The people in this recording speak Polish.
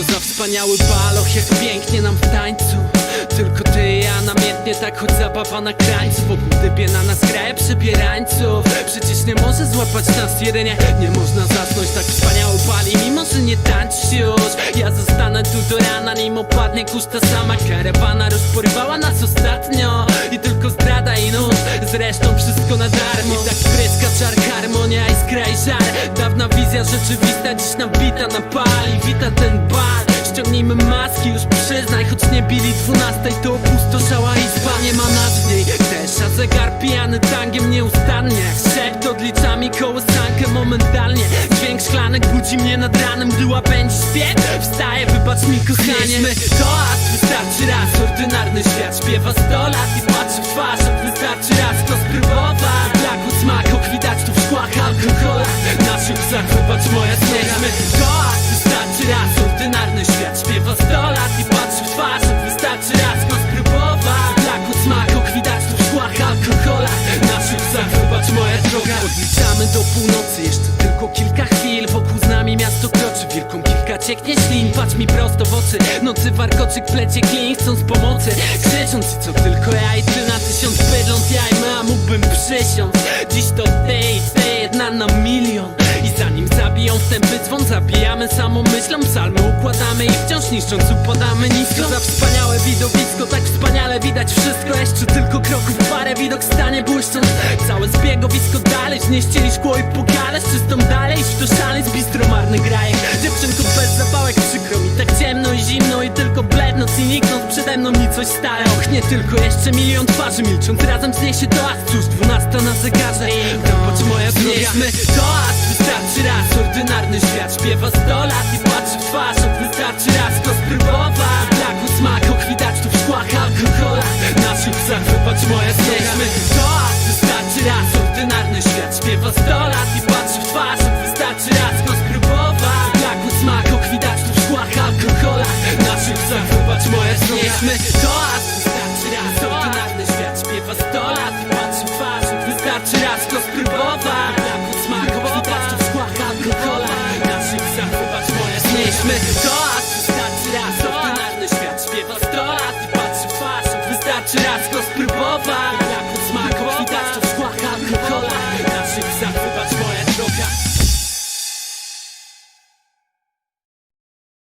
Za wspaniały baloch, jak pięknie nam w tańcu. Tylko ty i ja namiętnie, tak choć zabawa na krańcu Wokół dybie na nas kraje przebierańców. Przecież nie może złapać nas jedynie Nie można zasnąć, tak wspaniało pali Mimo, że nie tańczysz już. Ja zostanę tu do rana, nim opadnie kurz Ta sama. Karawana rozporywała nas ostatnio I tylko zdrada i nóż Zresztą wszystko na darmo. I tak pryska czar, harmonia, iskra i żar. Dawna wizja rzeczywista, dziś nabita na pali. Wita ten Ściągnijmy maski, już przyznaj Choć nie bili dwunastej, to opustoszała izba Nie ma niej też, a zegar pijany tangiem nieustannie. Jak Szept odliczami kołysankę momentalnie. Dźwięk szklanek budzi mnie nad ranem Gdy łapędzi śpiew, wstaję, wybacz mi kochanie. My to aż wystarczy raz. Ordynarny świat śpiewa sto lat I patrzy w twarz, wystarczy raz. Kto spróbować. Blaku smaku, widać tu w szkłach alkohola Naszych łzach, moja śmierć droga Odliczamy do północy, jeszcze tylko kilka chwil. Wokół z nami miasto kroczy, wielką kilka cieknie ślin. Patrz mi prosto w oczy, nocy warkoczyk plecie klin Chcąc pomocy, krzycząc i co tylko ja i ty na tysiąc bydląc Ja i my, a mógłbym przysiąc. Dziś to ty i ty, jedna na milion Zabiją wstępy dzwon, zabijamy samą myślą Psalmy układamy i wciąż niszcząc upadamy nisko. Za wspaniałe widowisko, tak wspaniale widać wszystko. Jeszcze tylko kroków parę, widok stanie błyszcząc. Całe zbiegowisko dalej, znieścieli szkło i pokale Z czystą dalej, to szalec, bistro marny grajek. Dziewczynko bez zapałek, przykro mi tak ciemno i zimno I tylko blednąc i niknąc przede mną mi coś stare Och, nie tylko jeszcze milion twarzy milcząc Razem zniesie to aż cóż, dwunasta na zegarze. Wybacz moja Znieśmy to raz Ordynarny świat śpiewa sto lat I patrzy w twarz, wystarczy raz Kto spróbować. Braku smaku, widać tu w szkłach alkohola. Naszych łzach, wybacz moja Znieśmy to wystarczy raz. Ordynarny świat śpiewa sto lat I patrzy w twarz, wystarczy raz Kto spróbować. Braku smaku, widać tu w szkłach alkohola. Naszych łzach, wybacz moja Znieśmy Mamy toast, wystarczy raz Ordynarny świat śpiewa z toast I patrzy w wystarczy raz go spróbować.